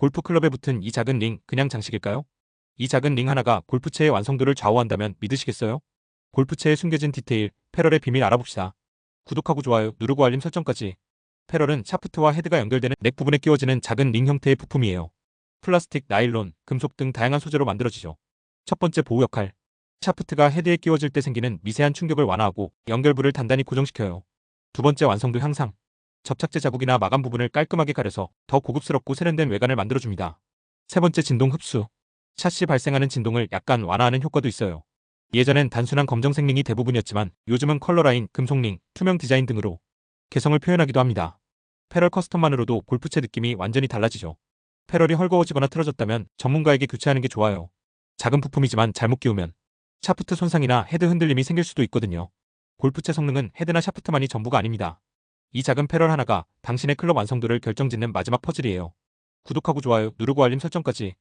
골프클럽에 붙은 이 작은 링 그냥 장식일까요? 이 작은 링 하나가 골프채의 완성도를 좌우한다면 믿으시겠어요? 골프채에 숨겨진 디테일, 패럴의 비밀 알아봅시다. 구독하고 좋아요 누르고 알림 설정까지. 패럴은 샤프트와 헤드가 연결되는 넥 부분에 끼워지는 작은 링 형태의 부품이에요. 플라스틱, 나일론, 금속 등 다양한 소재로 만들어지죠. 첫 번째 보호 역할. 샤프트가 헤드에 끼워질 때 생기는 미세한 충격을 완화하고 연결부를 단단히 고정시켜요. 두 번째 완성도 향상. 접착제 자국이나 마감 부분을 깔끔하게 가려서 더 고급스럽고 세련된 외관을 만들어줍니다. 세 번째 진동 흡수. 샷시 발생하는 진동을 약간 완화하는 효과도 있어요. 예전엔 단순한 검정색 링이 대부분이었지만 요즘은 컬러 라인, 금속 링, 투명 디자인 등으로 개성을 표현하기도 합니다. 패럴 커스텀만으로도 골프채 느낌이 완전히 달라지죠. 패럴이 헐거워지거나 틀어졌다면 전문가에게 교체하는 게 좋아요. 작은 부품이지만 잘못 끼우면 샤프트 손상이나 헤드 흔들림이 생길 수도 있거든요. 골프채 성능은 헤드나 샤프트만이 전부가 아닙니다. 이 작은 패럴 하나가 당신의 클럽 완성도를 결정짓는 마지막 퍼즐이에요. 구독하고 좋아요 누르고 알림 설정까지